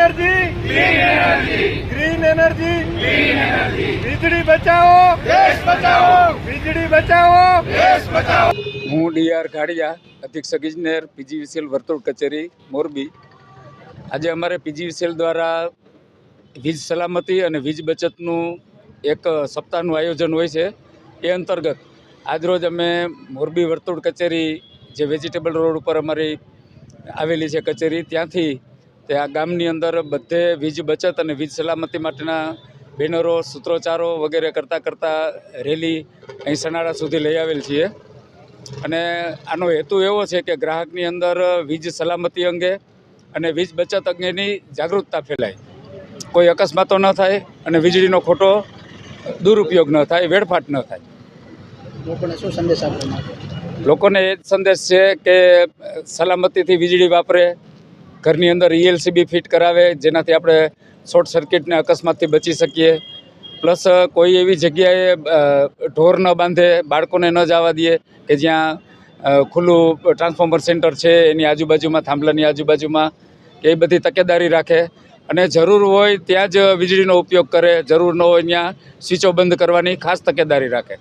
Energy. Green energy વીજળી બચાવો. દેશ બચાવો. વીજળી બચાવો. દેશ બચાવો. હું ડીઆર ગાડિયા અધિક્ષક ઇજનેર પીજીવીસીએલ વર્તુળ કચેરી મોરબી. આજે અમારે પીજીવીસીએલ દ્વારા વીજ સલામતી અને વીજ બચતનું એક સપ્તાહનું આયોજન હોય છે. એ અંતર્ગત આજરોજ અમે મોરબી વર્તુળ કચેરી જે વેજીટેબલ રોડ ઉપર અમારી આવેલી છે કચેરી ત્યાંથી તે આ ગામની અંદર બધે વીજ બચત અને વીજ સલામતી માટેના બેનરો સૂત્રોચ્ચારો વગેરે કરતાં કરતાં રેલી અહીં સનાળા સુધી લઈ આવેલ છીએ. અને આનો હેતુ એવો છે કે ગ્રાહકની અંદર વીજ સલામતી અંગે અને વીજ બચત અંગેની જાગૃતતા ફેલાય. કોઈ અકસ્માતો ન થાય અને વીજળીનો ખોટો દુરુપયોગ ન થાય વેડફાટ ન થાય. લોકોને શું સંદેશ આપવા લોકોને એ જ સંદેશ છે કે સલામતીથી વીજળી વાપરે ઘરની અંદર ઈએલસીબી ફિટ કરાવે, જેનાથી આપણે શોર્ટ સર્કિટને અકસ્માતથી બચી શકીએ. પ્લસ કોઈ એવી જગ્યાએ ઢોર ન બાંધે, બાળકોને ન જવા દઈએ કે જ્યાં ખુલ્લું ટ્રાન્સફોર્મર સેન્ટર છે, એની આજુબાજુમાં, થાંભલાની આજુબાજુમાં, કે એ બધી તકેદારી રાખે. અને જરૂર હોય ત્યાં જ વીજળીનો ઉપયોગ કરે, જરૂર ન હોય ત્યાં સ્વિચો બંધ કરવાની ખાસ તકેદારી રાખે.